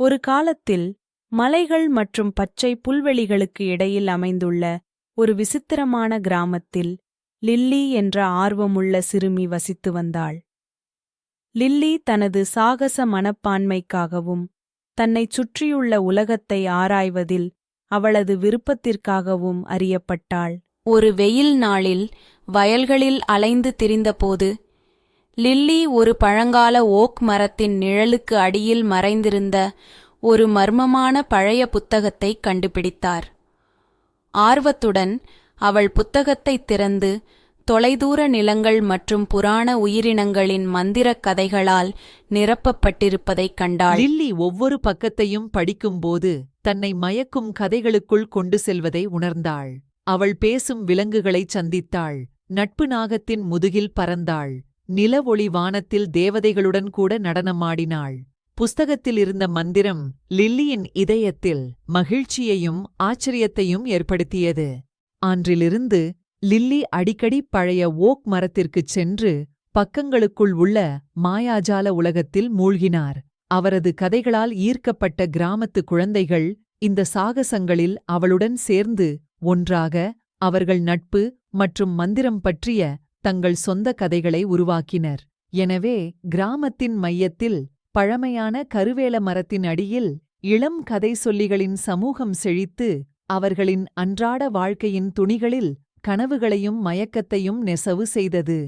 ஒரு காலத்தில் மலைகள் மற்றும் பச்சை புல்வெளிகளுக்கு இடையில் அமைந்துள்ள ஒரு விசித்திரமான கிராமத்தில் லில்லி என்ற ஆர்வமுள்ள சிறுமி வசித்து வந்தாள். லில்லி தனது சாகச மனப்பான்மைக்காகவும் தன்னைச் சுற்றியுள்ள உலகத்தை ஆராய்வதில் அவளது விருப்பத்திற்காகவும் அறியப்பட்டாள். ஒரு வெயில் நாளில் வயல்களில் அலைந்து திரிந்தபோது லில்லி ஒரு பழங்கால ஓக் மரத்தின் நிழலுக்கு அடியில் மறைந்திருந்த ஒரு மர்மமான பழைய புத்தகத்தை கண்டுபிடித்தார். ஆர்வத்துடன் அவள் புத்தகத்தை திறந்து தொலைதூர நிலங்கள் மற்றும் புராண உயிரினங்களின் மந்திரக் கதைகளால் நிரப்பப்பட்டிருப்பதைக் கண்டாள். லில்லி ஒவ்வொரு பக்கத்தையும் படிக்கும்போது தன்னை மயக்கும் கதைகளுக்குள் கொண்டு செல்வதை உணர்ந்தாள். அவள் பேசும் விலங்குகளைச் சந்தித்தாள். நட்பு நாகத்தின் முதுகில் பறந்தாள். நிலவொளி வானத்தில் தேவதைகளுடன் கூட நடனமாடினாள். புஸ்தகத்தில் இருந்த மந்திரம் லில்லியின் இதயத்தில் மகிழ்ச்சியையும் ஆச்சரியத்தையும் ஏற்படுத்தியது. அன்றிலிருந்து லில்லி அடிக்கடி பழைய ஓக் மரத்திற்குச் சென்று பக்கங்களுக்குள் உள்ள மாயாஜால உலகத்தில் மூழ்கினார். அவரது கதைகளால் ஈர்க்கப்பட்ட கிராமத்து குழந்தைகள் இந்த சாகசங்களில் அவளுடன் சேர்ந்து ஒன்றாக அவர்கள் நட்பு மற்றும் மந்திரம் பற்றிய தங்கள் சொந்த கதைகளை உருவாக்கினர். எனவே கிராமத்தின் மையத்தில் பழமையான கருவேல மரத்தின் அடியில் இளம் கதை சொல்லிகளின் சமூகம் செழித்து அவர்களின் அன்றாட வாழ்க்கையின் துணிகளில் கனவுகளையும் மயக்கத்தையும் நெசவு செய்தது.